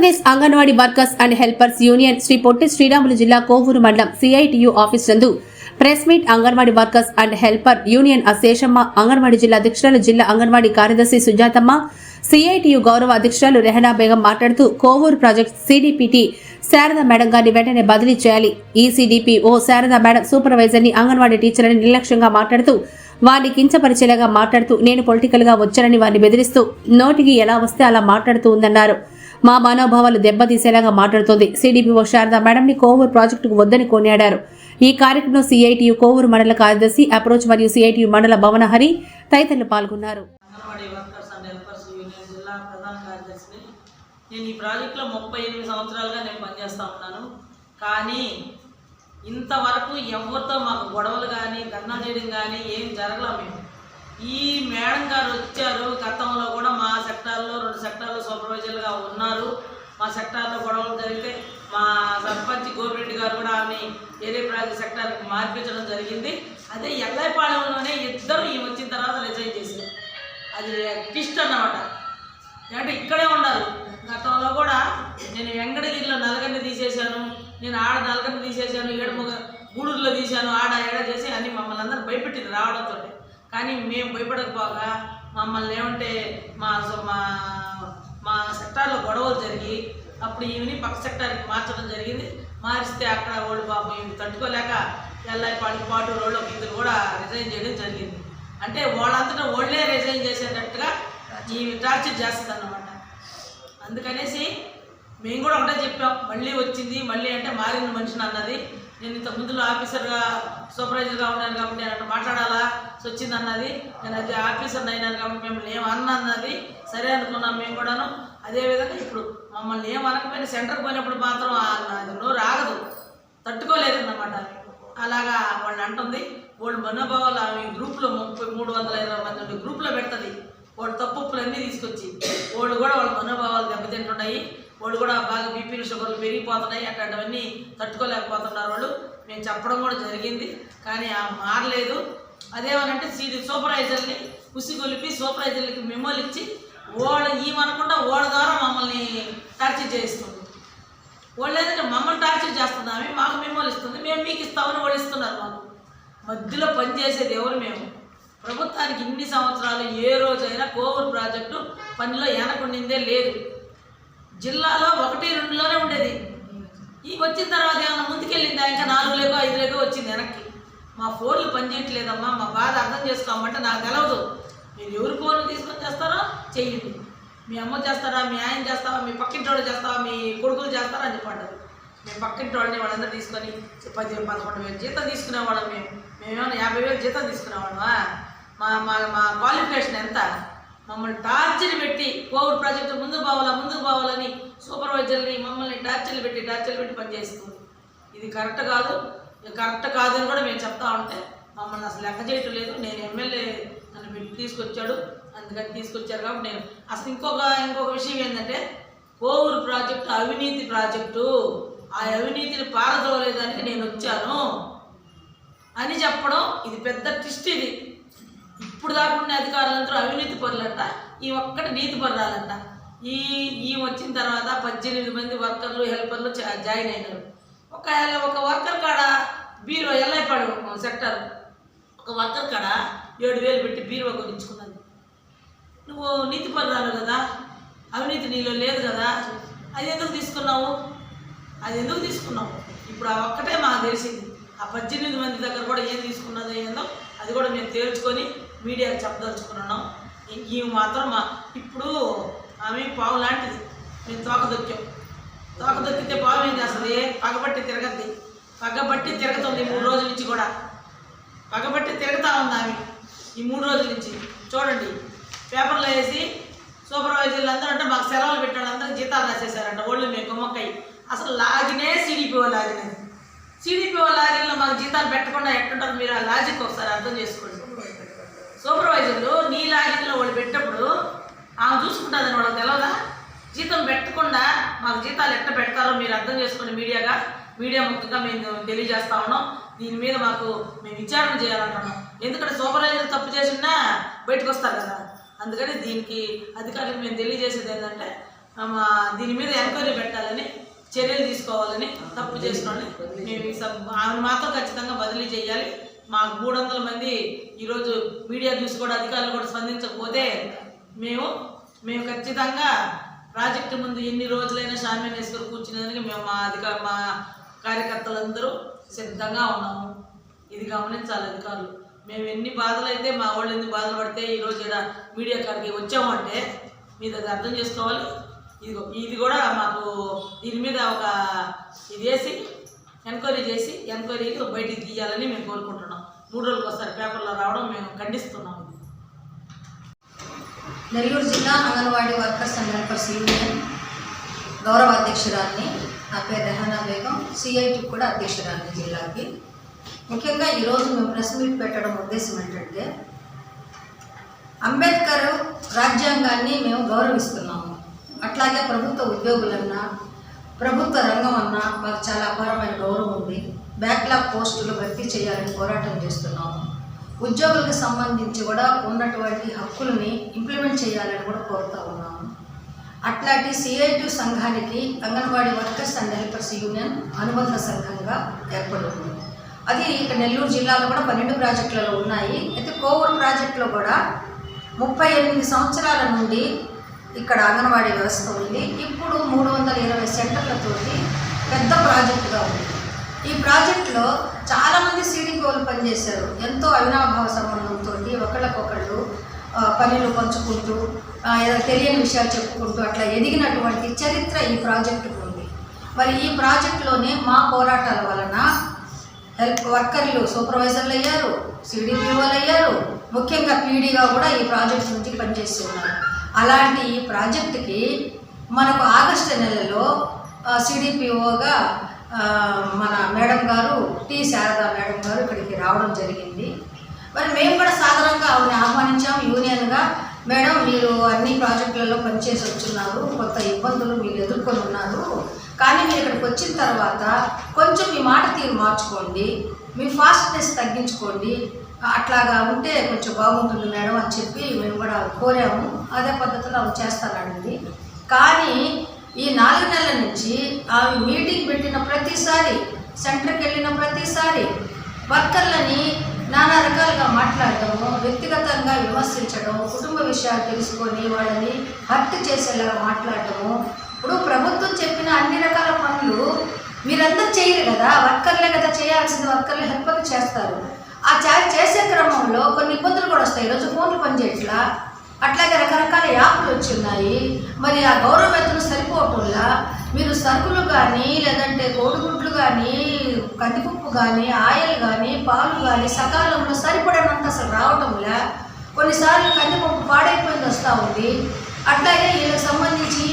Andhra Pradesh anganwadi workers and helpers union Shri Potti Sriramulu జిల్లా కోవూరు మండలం CITU office నందు press meet anganwadi workers and helper union Asheshamma anganwadi జిల్లా అధ్యక్షురాలు జిల్లా అంగన్వాడీ కార్యదర్శి సుజాతమ్మ సిఐటియు గౌరవ అధ్యక్షురాలు రెహనా బేగం మాట్లాడుతూ Kovur project CDPT Sharada madam గారిని వెంటనే బదిలీ చేయాలి. ఈసీడీపీ ఓ శారదా మేడం సూపర్వైజర్ని అంగన్వాడీ టీచర్ని నిర్లక్ష్యంగా మాట్లాడుతూ వారిని కించపరిచేలాగా మాట్లాడుతూ నేను పొలిటికల్గా వచ్చానని వారిని బెదిరిస్తూ నోటికి ఎలా వస్తే అలా మాట్లాడుతూ ఉందన్నారు. మా మనోభావాలు దెబ్బతీసేలాగా మాట్లాడుతోంది. సిడిపిఓ శారదా మేడం ని కోవూరు ప్రాజెక్టుకు వద్దని కొనియాడారు. ఈ కార్యక్రమంలో సిఐటియు కోవూరు మండల కార్యదర్శి అప్రోచ్ మరియు సిఐటియు మండల భవనహరి తదితరులు పాల్గొన్నారు. నేను ఈ ప్రాజెక్ట్లో ముప్పై ఎనిమిది సంవత్సరాలుగా నేను పనిచేస్తూ ఉన్నాను. కానీ ఇంతవరకు ఎవరితో మాకు గొడవలు కానీ ధర్నా చేయడం కానీ ఏం జరగలే మేము. ఈ మేడం గారు వచ్చారు. గతంలో కూడా మా సెక్టార్లో రెండు సెక్టార్లో సూపర్వైజర్లుగా ఉన్నారు. మా సెక్టార్లో గొడవలు జరిగితే మా సర్పంచ్ గోపిరెడ్డి గారు కూడా ఆమె వేరే ప్రాజెక్ట్ సెక్టార్కి మార్పించడం జరిగింది. అదే ఎల్లైపాలెంలోనే ఇద్దరు ఈ వచ్చిన తర్వాత రిజైన్ చేశారు. అది ట్విస్ట్ అన్నమాట. అంటే ఇక్కడే ఉన్నారు. గతంలో కూడా నేను వెంకటగిరిలో నలగండి తీసేశాను. నేను ఆడ నలగండి తీసేశాను. ఏడుముగ గూడూరులో తీశాను. ఆడ ఏడ చేసి అని మమ్మల్ని అందరూ భయపెట్టింది రావడంతో కానీ మేము భయపడకపోగా మమ్మల్ని ఏమంటే మా మా మా సెక్టార్లో గొడవలు జరిగి అప్పుడు ఈవిని పక్క సెక్టార్కి మార్చడం జరిగింది. మారిస్తే అక్కడ వాళ్ళు పాపం ఇవి తట్టుకోలేక ఎల్లాయిపాడి పాటు రోడ్లు ఒక ఇద్దరు కూడా రిజైన్ చేయడం జరిగింది. అంటే వాళ్ళంతటా వాళ్ళే రిజైన్ చేసేటట్టుగా ఈమె టార్చర్ చేస్తుంది అన్నమాట అందుకనేసి మేము కూడా ఒకటే చెప్పాం మళ్ళీ వచ్చింది మళ్ళీ అంటే మారిన మనిషిని అన్నది. నేను ఇంతకు ముందులో ఆఫీసర్గా సూపర్వైజర్గా ఉన్నాను కాబట్టి నేను అట్లా మాట్లాడాలా? వచ్చింది అన్నది నేను అది ఆఫీసర్ అయినాను కాబట్టి మిమ్మల్ని ఏం అన్నది సరే అనుకున్నాం మేము కూడాను. అదేవిధంగా ఇప్పుడు మమ్మల్ని ఏం అనకపోయినా సెంటర్ పోయినప్పుడు మాత్రం ఆ- అది నోరు ఆగదు. తట్టుకోలేదన్నమాట. అలాగా వాళ్ళు అంటుంది. వాళ్ళు మనోభావాలు ఆమె గ్రూప్లో ముప్పై మూడు వందల ఇరవై మంది ఉండే గ్రూప్లో పెడుతుంది. వాళ్ళు తప్పులన్నీ తీసుకొచ్చి వాళ్ళు కూడా వాళ్ళ మనోభావాలు దెబ్బతింటున్నాయి. వాళ్ళు కూడా బాగా బీపీలు షుగర్లు పెరిగిపోతున్నాయి. అట్లాంటివన్నీ తట్టుకోలేకపోతున్నారు వాళ్ళు. మేము చెప్పడం కూడా జరిగింది. కానీ ఆ మారలేదు. అదేమనంటే సీడీ సూపర్వైజర్ని ఉసిగొలిపి సూపర్వైజర్లకి మెమోలు ఇచ్చి వాళ్ళ ఈమనకుండా వాళ్ళ ద్వారా మమ్మల్ని టార్చర్ చేయిస్తుంది. వాళ్ళు ఏంటంటే మమ్మల్ని టార్చర్ చేస్తున్నామే మాకు మెమోలు ఇస్తుంది మేము మీకు ఇస్తామని వాళ్ళు ఇస్తున్నారు మాకు. మధ్యలో పనిచేసేది ఎవరు మేము? ప్రభుత్వానికి ఇన్ని సంవత్సరాలు ఏ రోజైనా కోవూరు ప్రాజెక్టు పనిలో వెనకుండిందే లేదు. జిల్లాలో ఒకటి రెండులోనే ఉండేది. ఈ వచ్చిన తర్వాత ఏమన్నా ముందుకెళ్ళిందా? ఇంకా నాలుగు లేకో ఐదు లేకో వచ్చింది వెనక్కి. మా ఫోన్లు పనిచేయట్లేదమ్మా మా బాధ అర్థం చేసుకోమంటే నాకు తెలవదు. మీరు ఎవరు ఫోన్లు తీసుకొని చేస్తారో చెయ్యండి. మీ అమ్మ చేస్తారా మీ ఆయన చేస్తావా మీ పక్కింటోళ్ళు చేస్తావా మీ కొడుకులు చేస్తారా అని చెప్పండి. మేము పక్కింటి వాళ్ళని వాళ్ళందరూ తీసుకొని పది పదకొండు వేలు జీతం తీసుకునేవాళ్ళం మేము. మేమేమన్నా యాభై వేలు జీతం తీసుకునేవాళ్ళమా? మా మా మా క్వాలిఫికేషన్ ఎంత? మమ్మల్ని టార్చర్ పెట్టి కోవిడ్ ప్రాజెక్టు ముందు పోవాలా ముందుకు పోవాలని సూపర్వైజర్ని మమ్మల్ని టార్చర్లు పెట్టి టార్చర్లు పెట్టి పనిచేస్తుంది ఇది కరెక్ట్ కాదు? కరెక్ట్ కాదని కూడా మేము చెప్తా ఉంటే మమ్మల్ని అసలు లెక్క చేయటం లేదు. నేను ఎమ్మెల్యే నన్ను పెట్టి తీసుకొచ్చాడు. అందుకని తీసుకొచ్చారు కాబట్టి నేను అసలు ఇంకొక ఇంకొక విషయం ఏంటంటే కోవూరు ప్రాజెక్టు అవినీతి ప్రాజెక్టు ఆ అవినీతిని పారదోలేదానికి నేను వచ్చాను అని చెప్పడం ఇది పెద్ద ట్విస్ట్ ఇది. ఇప్పుడు దాకా అధికారులందరూ అవినీతి పరులంట ఈ ఒక్కటి నీతి పరురాలంట. ఈ ఈ వచ్చిన తర్వాత పద్దెనిమిది మంది వర్కర్లు హెల్పర్లు జాయిన్ అయినారు. ఒక ఒక వర్కర్ కాడ బీరో ఎల్లైపాడు సెక్టర్ ఒక వర్కర్ కాడ ఏడు వేలు పెట్టి బీరువా కొనించుకున్నది నువ్వు నీతి పరురాలు కదా అవినీతి నీలో లేదు కదా అది ఎందుకు తీసుకున్నావు? అది ఎందుకు తీసుకున్నావు? ఇప్పుడు ఆ ఒక్కటే మాకు తెలిసింది. ఆ పద్దెనిమిది మంది దగ్గర కూడా ఏం తీసుకున్నదో ఏందో అది కూడా మేము తేల్చుకొని మీడియాకి చెప్పదలుచుకున్నాం ఈ- మాత్రం మా ఇప్పుడు ఆమె పావు లాంటిది. మేము తోక దొక్కాం తోక దొక్కితే పావు ఏం చేస్తుంది పగబట్టి తిరగద్ది. పగబట్టి తిరగతుంది మూడు రోజుల నుంచి కూడా. పగబట్టి తిరుగుతా ఉంది ఆమె ఈ మూడు రోజుల నుంచి. చూడండి పేపర్లో వేసి సూపర్వైజర్లు అందరూ అంటే మాకు సెలవులు పెట్టాడు అందరూ జీతాలు రాసేసారంట ఒళ్ళు మేము గుమ్మక్కై అసలు లాగినే సిడిపిఓ లాగినది. సిడిపిఓ లాగిన్లో మాకు జీతాలు పెట్టకుండా ఎట్టుంటారు మీరు? ఆ లాజిక్ ఒకసారి అర్థం చేసుకోండి. సూపర్వైజర్లు నీ లాజిక్లో వాళ్ళు పెట్టినప్పుడు ఆమె చూసుకుంటుందని వాళ్ళకి తెలియదా జీతం పెట్టకుండా మాకు జీతాలు ఎట్ట పెడతారో మీరు అర్థం చేసుకుని మీడియాగా మీడియా ముఖ్యంగా మేము తెలియజేస్తా ఉన్నాం. దీని మీద మాకు మేము విచారణ చేయాలంటున్నాం. ఎందుకంటే సూపర్వైజర్ తప్పు చేసినా బయటకు వస్తారు కదా. అందుకని దీనికి అధికారులకు మేము తెలియజేసేది ఏంటంటే మా దీని మీద ఎంక్వైరీ పెట్టాలని చర్యలు తీసుకోవాలని తప్పు చేసిన వాళ్ళని మేము ఆమెను మాత్రం ఖచ్చితంగా బదిలీ చేయాలి. మాకు మూడు వందల మంది ఈరోజు మీడియా చూసి కూడా అధికారులు కూడా స్పందించకపోతే మేము మేము ఖచ్చితంగా ప్రాజెక్టు ముందు ఎన్ని రోజులైనా షామీన్ వేసుకొని కూర్చునేందుకు మేము మా అధికార మా కార్యకర్తలందరూ సిద్ధంగా ఉన్నాము. ఇది గమనించాలి అధికారులు. మేము ఎన్ని బాధలు అయితే మా వాళ్ళు ఎన్ని బాధలు పడితే ఈరోజు ఇక్కడ మీడియా కాడికి వచ్చామంటే మీరు అది అర్థం చేసుకోవాలి. ఇది ఇది కూడా మాకు దీని మీద ఒక ఇది వేసి ఎంక్వైరీ చేసి ఎంక్వైరీకి బయటికి తీయాలని మేము కోరుకుంటున్నాం. మూడు రోజులకు ఒకసారి పేపర్లో రావడం మేము ఖండిస్తున్నాం. నెల్లూరు జిల్లా anganwadi workers and helpers union గౌరవ అధ్యక్షురాల్ని నా పేరు రెహానా బేగం సిఐటి కూడా అధ్యక్షురాల్ని జిల్లాకి. ముఖ్యంగా ఈరోజు మేము ప్రెస్ మీట్ పెట్టడం ఉద్దేశం ఏంటంటే అంబేద్కర్ రాజ్యాంగాన్ని మేము గౌరవిస్తున్నాము. అట్లాగే ప్రభుత్వ ఉద్యోగులన్నా ప్రభుత్వ రంగం అన్నా మాకు చాలా అపారమైన గౌరవం ఉంది బ్యాక్లాగ్ పోస్టులు భర్తీ చేయాలని పోరాటం చేస్తున్నాము. ఉద్యోగులకు సంబంధించి కూడా ఉన్నటువంటి హక్కుల్ని ఇంప్లిమెంట్ చేయాలని కూడా కోరుతూ ఉన్నాము. అట్లాంటి సిఐటి సంఘానికి anganwadi workers and helpers union అనుబంధ సంఘంగా ఏర్పడుతుంది. అది ఇక నెల్లూరు జిల్లాలో కూడా పన్నెండు ప్రాజెక్టులలో ఉన్నాయి. అయితే కోవూరు ప్రాజెక్టులో కూడా ముప్పై ఎనిమిది సంవత్సరాల నుండి ఇక్కడ అంగన్వాడీ వ్యవస్థ ఉంది. ఇప్పుడు మూడు వందల ఇరవై సెంటర్లతోటి పెద్ద ప్రాజెక్టు ఈ ప్రాజెక్టులో చాలామంది సీడీపీఓలు పనిచేశారు. ఎంతో అవినాభావ సంబంధంతో ఒకళ్ళకొకళ్ళు పనులు పంచుకుంటూ ఏదో తెలియని విషయాలు చెప్పుకుంటూ అట్లా ఎదిగినటువంటి చరిత్ర ఈ ప్రాజెక్టుకు ఉంది. మరి ఈ ప్రాజెక్టులోనే మా పోరాటాల వలన హెల్ప్ వర్కర్లు సూపర్వైజర్లు అయ్యారు సిడిపిఓలు అయ్యారు ముఖ్యంగా పీడీగా కూడా ఈ ప్రాజెక్ట్ నుంచి పనిచేస్తూ ఉన్నారు. అలాంటి ఈ ప్రాజెక్టుకి మనకు ఆగస్టు నెలలో సిడిపిఓగా మన మేడం గారు టి. శారదా మేడం గారు ఇక్కడికి రావడం జరిగింది. మరి మేము కూడా సాధారణంగా ఆవిడని ఆహ్వానించాం. యూనియన్గా మేడం మీరు అన్ని ప్రాజెక్టులలో పనిచేసి వచ్చున్నారు కొత్త ఇబ్బందులు మీరు ఎదుర్కొని ఉన్నారు. కానీ మీరు ఇక్కడికి వచ్చిన తర్వాత కొంచెం మీ మాట తీరు మార్చుకోండి. మీ ఫాస్ట్నెస్ తగ్గించుకోండి. అట్లాగా ఉంటే కొంచెం బాగుంటుంది మేడం అని చెప్పి మేము కూడా కోరాము. అదే పద్ధతిలో అవి చేస్తానండి కానీ ఈ నాలుగు నెలల నుంచి ఆమె మీటింగ్ పెట్టిన ప్రతిసారి సెంటర్కి వెళ్ళిన ప్రతిసారి వర్కర్లని నానా రకాలుగా మాట్లాడటము వ్యక్తిగతంగా విమర్శించడం కుటుంబ విషయాలు తెలుసుకొని వాళ్ళని హత్య చేసేలాగా మాట్లాడటము. ఇప్పుడు ప్రభుత్వం చెప్పిన అన్ని రకాల పనులు మీరందరూ చేయరు కదా వర్కర్లే కదా చేయాల్సింది వర్కర్లే హెల్ప్ చేస్తారు. ఆ చేసే క్రమంలో కొన్ని ఇబ్బందులు కూడా వస్తాయి. ఈరోజు ఫోన్లు పనిచేయట్లా? అట్లాగే రకరకాల యాప్లు వచ్చిన్నాయి మరి ఆ గౌరవ వేతనం సరిపోవటంలా మీరు సరుకులు కానీ లేదంటే కోడిగుడ్లు కానీ కందిపప్పు కానీ ఆయిల్ కానీ పాలు కానీ సకాలంలో సరిపడనంత అసలు రావటంలా. కొన్నిసార్లు కందిపప్పు పాడైపోయింది వస్తూ ఉంది. అట్లాగే వీళ్ళకి సంబంధించి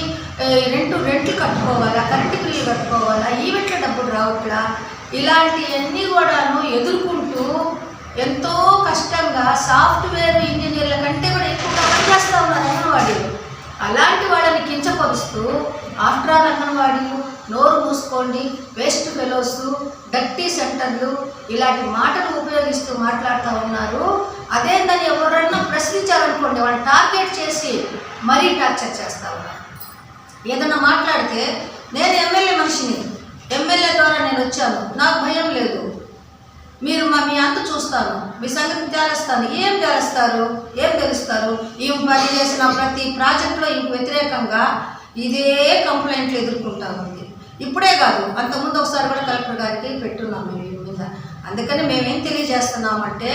రెండు రెంట్లు కట్టుకోవాలా కరెంటు బిల్లు కట్టుకోవాలా ఈవెంట్ల డబ్బులు రావట్లా ఇలాంటివన్నీ కూడాను ఎదుర్కొంటూ ఎంతో కష్టంగా సాఫ్ట్వేర్ ఇంజనీర్ల కంటే కూడా ఎక్కువగా పనిచేస్తూ ఉన్నారు అంగన్వాడీలు అలాంటి వాళ్ళని కించపరుస్తూ ఆఫ్టర్ అంగన్వాడీలు నోరు మూసుకోండి వేస్ట్ ఫెలోస్ డర్టీ సెంటర్లు ఇలాంటి మాటలు ఉపయోగిస్తూ మాట్లాడుతూ ఉన్నారు. అదేందని ఎవరన్నా ప్రశ్నించారనుకోండి వాళ్ళు టార్గెట్ చేసి మరీ టార్చర్ చేస్తూ ఉన్నారు. ఏదన్నా మాట్లాడితే నేను ఎమ్మెల్యే మనిషిని ఎమ్మెల్యే ద్వారా నేను వచ్చాను నాకు భయం లేదు. మీరు మా మీ అంత చూస్తాను మీ సంగతి తేలుస్తాను ఏం తేలుస్తారు ఏం తెలుస్తారు? ఈ పని చేసిన ప్రతి ప్రాజెక్టులో ఇంక వ్యతిరేకంగా ఇదే కంప్లైంట్లు ఎదుర్కొంటా ఉంది. ఇప్పుడే కాదు అంతకుముందు ఒకసారి కూడా కలెక్టర్ గారికి పెట్టున్నాం మేము మీద. అందుకని మేమేం తెలియజేస్తున్నామంటే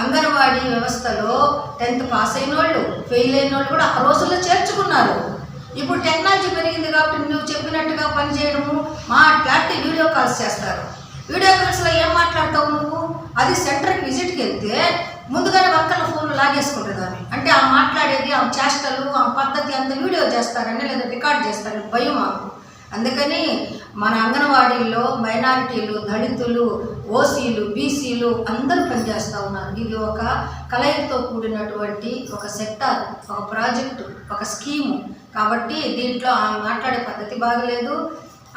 అంగన్వాడీ వ్యవస్థలో టెన్త్ పాస్ అయిన వాళ్ళు ఫెయిల్ అయిన వాళ్ళు కూడా ఆ రోజుల్లో చేర్చుకున్నారు. ఇప్పుడు టెక్నాలజీ పెరిగింది కాబట్టి నువ్వు చెప్పినట్టుగా పనిచేయడము మా క్లారిటీ వీడియో కాల్స్ చేస్తారు. వీడియో కాల్స్లో ఏం మాట్లాడతావు నువ్వు? అది సెంటర్కి విజిట్కి వెళ్తే ముందుగానే వర్కర్ల ఫోన్లు లాగేసుకుంటుంది ఆమె. అంటే ఆ మాట్లాడేది ఆ చేష్టలు ఆ పద్ధతి అంత వీడియో చేస్తారని లేదా రికార్డ్ చేస్తారని భయం మాకు. అందుకని మన అంగన్వాడీల్లో మైనారిటీలు దళితులు ఓసీలు బీసీలు అందరూ పనిచేస్తూ ఉన్నారు. ఇది ఒక కలయికతో కూడినటువంటి ఒక సెక్టార్ ఒక ప్రాజెక్టు ఒక స్కీము. కాబట్టి దీంట్లో ఆమె మాట్లాడే పద్ధతి బాగలేదు.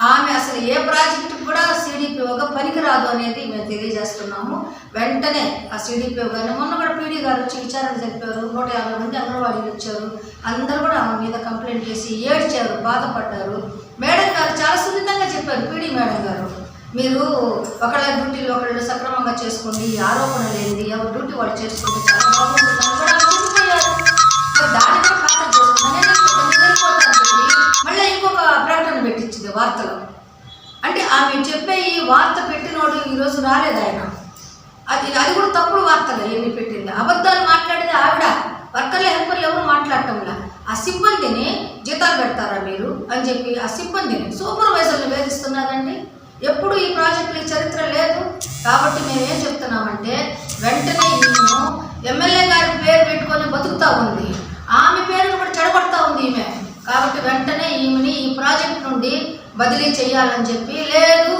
ఆమె అసలు ఏ ప్రాజెక్టు కూడా సీడీపీఓగా పనికిరాదు అనేది మేము తెలియజేస్తున్నాము. వెంటనే ఆ సిడిపిఓ గారిని మొన్న కూడా పీడీ గారు వచ్చి విచారణ జరిపారు. నూట యాభై మంది అంగన్వాడీలు వచ్చారు అందరూ కూడా ఆమె మీద కంప్లైంట్ చేసి ఏడ్చారు బాధపడ్డారు. మేడం గారు చాలా సున్నితంగా చెప్పారు పీడీ మేడం గారు. మీరు ఒకళ్ళ డ్యూటీలు ఒకళ్ళు సక్రమంగా చేసుకోండి ఆరోపణ లేనిది ఎవరి డ్యూటీ వాళ్ళు చేసుకుంటే చాలా బాగుంటుంది కూడా మళ్ళీ ఇంకొక ప్రకటన పెట్టించింది వార్తలో. అంటే ఆమె చెప్పే ఈ వార్త పెట్టినోడు ఈరోజు రాలేదు ఆయన. అది అది కూడా తప్పుడు వార్తలు ఎన్ని పెట్టింది. అబద్ధాలు మాట్లాడేది ఆవిడ. వర్కర్ల హెల్పర్లు ఎవరు మాట్లాడటంలా ఆ సిబ్బందిని జీతాలు పెడతారా మీరు? అని చెప్పి ఆ సిబ్బందిని సూపర్వైజర్లు వేధిస్తున్నారండి. ఎప్పుడు ఈ ప్రాజెక్టుల చరిత్ర లేదు. కాబట్టి మేము ఏం చెప్తున్నామంటే వెంటనే ఈమెను ఎమ్మెల్యే గారి పేరు పెట్టుకొని బతుకుతా ఉంది. ఆమె పేరును కూడా చెడగొడతా ఉంది ఈమె. కాబట్టి వెంటనే ఈమెని ఈ ప్రాజెక్ట్ నుండి బదిలీ చేయాలని చెప్పి లేదు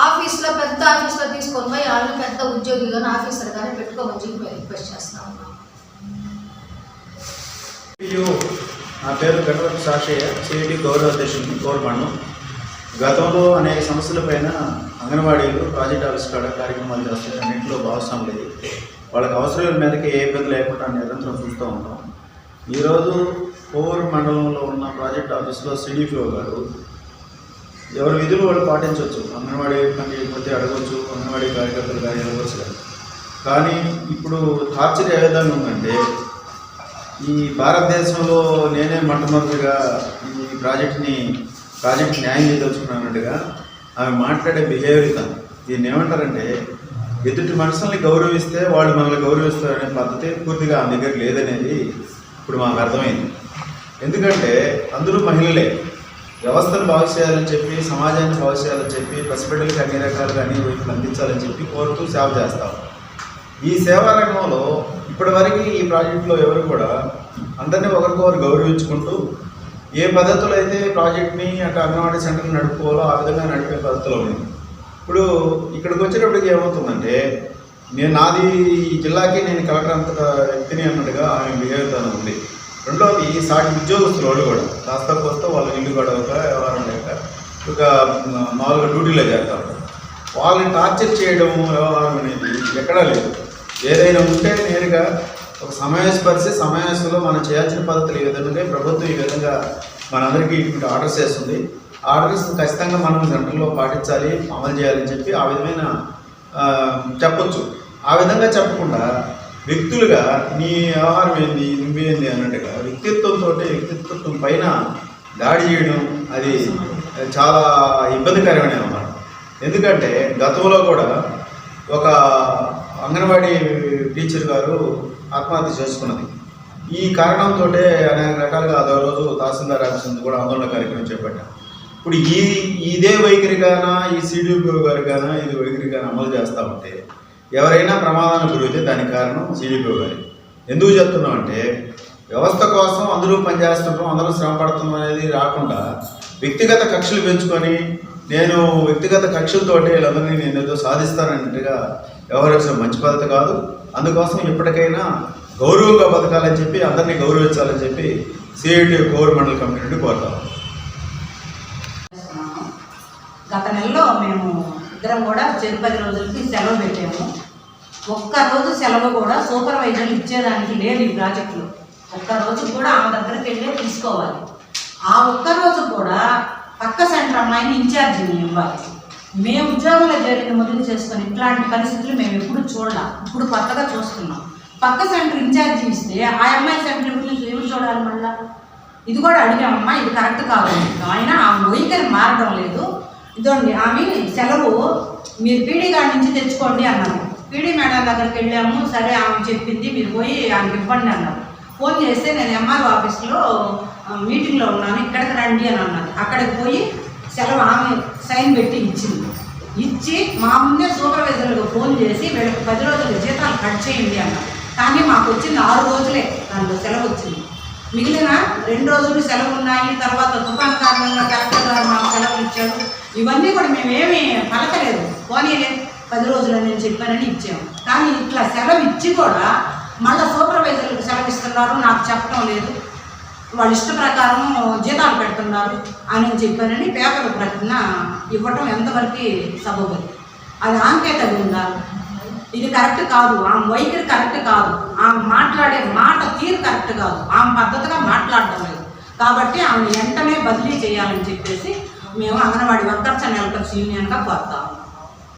ఆఫీస్లో పెద్ద ఆఫీస్లో తీసుకొని పోయి వాళ్ళు పెద్ద ఉద్యోగి కానీ ఆఫీసర్ కానీ పెట్టుకోమని చెప్పి మేము రిక్వెస్ట్ చేస్తా ఉన్నాం. నా పేరు గణపతి సాక్షయ్య సిఐటి గౌరవ అధ్యక్షుడిని కోరమన్ను గతంలో అనేక సమస్యలపైన అంగన్వాడీలు ప్రాజెక్ట్ ఆఫీస్ కాడ కార్యక్రమాలు చేస్తారు అన్నింటిలో లేదు వాళ్ళకి అవసరం మీదకి ఏ ఇబ్బంది లేకుండా నిరంతరం చూస్తూ ఉంటాం ఈరోజు కోవూరు మండలంలో ఉన్న ప్రాజెక్ట్ ఆఫీస్లో సిడిపిఓ గారు ఎవరి విధులు వాళ్ళు పాటించవచ్చు అంగన్వాడీ పని మధ్య అడగవచ్చు అంగన్వాడీ కార్యకర్తలు కానీ అడగవచ్చు కానీ కానీ ఇప్పుడు టార్చర్ ఏ విధంగా ఉందంటే ఈ భారతదేశంలో నేనే మొట్టమొదటిగా ఈ ప్రాజెక్ట్ని ప్రాజెక్ట్ న్యాయం చేయదలుచుకున్నానట్టుగా ఆమె మాట్లాడే బిహేవియర్ ఇతను. దీన్ని ఏమంటారంటే ఎదుటి మనుషుల్ని గౌరవిస్తే వాళ్ళు మనల్ని గౌరవిస్తారనే పద్ధతి పూర్తిగా ఆమె దగ్గర లేదనేది ఇప్పుడు మాకు అర్థమైంది. ఎందుకంటే అందరూ మహిళలే. వ్యవస్థను బాగు చేయాలని చెప్పి సమాజాన్ని బాగు చేయాలని చెప్పి పసిబిడ్డలకి అన్ని రకాలుగా అన్ని వైపులు అందించాలని చెప్పి కోరుతూ సేవ చేస్తాం. ఈ సేవా రంగంలో ఇప్పటివరకు ఈ ప్రాజెక్టులో ఎవరు కూడా అందరినీ ఒకరికొకరు గౌరవించుకుంటూ ఏ పద్ధతులు అయితే ప్రాజెక్ట్ని అటు అంగన్వాడీ సెంటర్ని నడుపుకోవాలో ఆ విధంగా నడిపే పద్ధతిలో ఉంది. ఇప్పుడు ఇక్కడికి వచ్చేటప్పటికి ఏమవుతుందంటే నేను నాది ఈ జిల్లాకి నేను కలెక్టర్ అంత వ్యక్తిని అన్నట్టుగా ఆమె బిహేవియర్ ఉంది. రెండవది సాటి ఉద్యోగస్తులు వాళ్ళు కూడా. కాస్త కోస్త వాళ్ళ ఇల్లు గడవక వ్యవహారం లేక ఒక మామూలుగా డ్యూటీలో చేస్తా ఉంటారు. వాళ్ళని టార్చర్ చేయడం వ్యవహారం అనేది ఎక్కడా లేదు. ఏదైనా ఉంటే నేరుగా ఒక సమావేశపరిచి సమావేశంలో మనం చేయాల్సిన పద్ధతులు ఈ విధంగా ప్రభుత్వం ఈ విధంగా మనందరికీ ఇటువంటి ఆర్డర్స్ చేస్తుంది ఆర్డర్స్ ఖచ్చితంగా మనం సెంటర్లో పాటించాలి అమలు చేయాలని చెప్పి ఆ విధమైన చెప్పొచ్చు. ఆ విధంగా చెప్పకుండా వ్యక్తులుగా నీ ఆహారం ఏంది నువ్వేంది అన్నట్టుగా వ్యక్తిత్వంతో వ్యక్తిత్వం పైన దాడి చేయడం అది చాలా ఇబ్బందికరమైన అన్నమాట ఎందుకంటే గతంలో కూడా ఒక అంగన్వాడీ టీచర్ గారు ఆత్మహత్య చేసుకున్నది. ఈ కారణంతో అనేక రకాలుగా అదో రోజు తహసీల్దార్ ఆఫీస్ కూడా ఆందోళన కార్యక్రమం చేపట్టాం. ఇప్పుడు ఈ ఇదే వైఖరిగానా ఈ సిడిపి కానీ ఇది వైఖరిగానా అమలు చేస్తూ ఉంటే ఎవరైనా ప్రమాదానికి గురైతే దానికి కారణం సీడీపీ గారి. ఎందుకు చెప్తున్నాం అంటే వ్యవస్థ కోసం అందరూ పనిచేస్తుంటాం అందరూ శ్రమ పడుతున్నాం అనేది రాకుండా వ్యక్తిగత కక్షలు పెంచుకొని నేను వ్యక్తిగత కక్షలతోటి వీళ్ళందరినీ నేను ఏదో సాధిస్తానన్నట్టుగా వ్యవహరించడం మంచి పద్ధతి కాదు. అందుకోసం ఇప్పటికైనా గౌరవంగా బతకాలని చెప్పి అందరినీ గౌరవించాలని చెప్పి సిఐటి కోర్ మండల కమిటీ నుండి కోరుతాం. గత నెలలో మేము ఇద్దరం కూడా చెరు పది రోజులకి సెలవు పెట్టాము. ఒక్క రోజు సెలవు కూడా సూపర్వైజర్లు ఇచ్చేదానికి లేదు ఈ ప్రాజెక్టులో. ఒక్క రోజు కూడా ఆమె దగ్గరికి వెళ్ళే తీసుకోవాలి. ఆ ఒక్క రోజు కూడా పక్క సెంటర్ అమ్మాయిని ఇన్ఛార్జిని ఇవ్వాలి. మేము ఉద్యోగంలో జరిగిన మొదలు చేసుకొని ఇట్లాంటి పరిస్థితులు మేము ఎప్పుడు చూడలేం. ఇప్పుడు కొత్తగా చూస్తున్నాం. పక్క సెంటర్ ఇన్ఛార్జి ఇస్తే ఆ అమ్మాయి సెంటర్ గురించి ఏమి చూడాలి మళ్ళా? ఇది కూడా అడిగామమ్మా ఇది కరెక్ట్ కాదు. ఆయన ఆమె వైఖరి మారడం లేదు. ఇదండి ఆమె సెలవు మీరు పీడీ గారి నుంచి తెచ్చుకోండి అన్నారు. పీడీ మేడం దగ్గరికి వెళ్ళాము సరే ఆమె చెప్పింది మీరు పోయి ఆమెకి ఇవ్వండి అన్నారు. ఫోన్ చేస్తే నేను ఎంఆర్ఓ ఆఫీస్లో మీటింగ్లో ఉన్నాను ఇక్కడికి రండి అని అన్నారు. అక్కడికి పోయి సెలవు ఆమె సైన్ పెట్టి ఇచ్చింది. ఇచ్చి మా ముందే సూపర్వైజర్లకు ఫోన్ చేసి వీళ్ళకి పది రోజుల జీతాలు కట్ చేయండి అన్నారు. కానీ మాకు వచ్చింది ఆరు రోజులే దాంట్లో సెలవు వచ్చింది. మిగిలిన రెండు రోజులు సెలవు ఉన్నాయి తర్వాత తుఫాన్ కారణంగా కలెక్టర్ గారు మాకు సెలవులు ఇచ్చాడు ఇవన్నీ కూడా మేమేమి పలకలేదు. పోనీలే పది రోజులు నేను చెప్పానని ఇచ్చాము. కానీ ఇట్లా సెలవు ఇచ్చి కూడా మళ్ళీ సూపర్వైజర్లకు సెలవు ఇస్తున్నారు. నాకు చెప్పడం లేదు. వాళ్ళ ఇష్ట ప్రకారం జీతాలు పెడుతున్నారు అని చెప్పానని పేపర్ ప్రకటన ఇవ్వటం ఎంతవరకు సబబు. అది ఆమెకే తగిందా ఇది కరెక్ట్ కాదు. ఆమె వైఖరి కరెక్ట్ కాదు. ఆమె మాట్లాడే మాట తీరు కరెక్ట్ కాదు. ఆమె పద్ధతిగా మాట్లాడటం లేదు. కాబట్టి ఆమె వెంటనే బదిలీ చేయాలని చెప్పేసి మేము అంగన్వాడీ వర్కర్స్ అండ్ హెల్పర్స్ యూనియన్గా కోరుతాం